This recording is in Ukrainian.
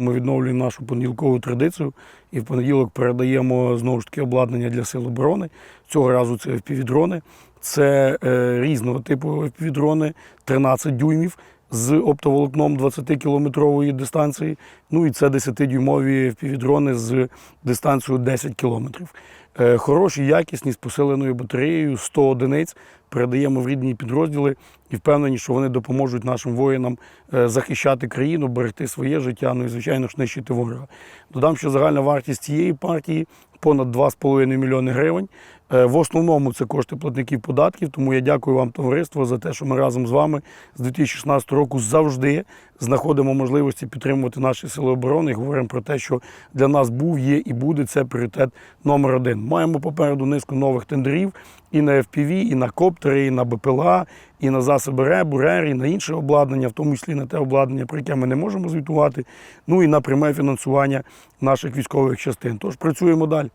Ми відновлюємо нашу понеділкову традицію і в понеділок передаємо знову ж таки обладнання для сил оборони. Цього разу це FPV-дрони. Це е, різного типу FPV-дрони, 13 дюймів з оптоволокном 20-кілометрової дистанції. Ну і це 10-дюймові FPV-дрони з дистанцією 10 кілометрів. Е, Хороші, якісні, з посиленою батареєю, 100 одиниць передаємо в рідні підрозділи і впевнені, що вони допоможуть нашим воїнам е, захищати країну, берегти своє життя, ну і звичайно ж нищити ворога. Додам, що загальна вартість цієї партії понад 2,5 мільйони гривень. Е, В основному це кошти платників податків, тому я дякую вам, товариство, за те, що ми разом з вами з 2016 року завжди знаходимо можливості підтримувати наші сили оборони і говоримо про те, що для нас був, є і буде це пріоритет номер один. Маємо попереду низку нових тендерів і на FPV, і на коптери, і на БПЛА, і на засоби РЕБ, РЕР, і на інше обладнання, в тому числі на те обладнання, про яке ми не можемо звітувати, ну і на пряме фінансування наших військових частин. Тож працюємо далі.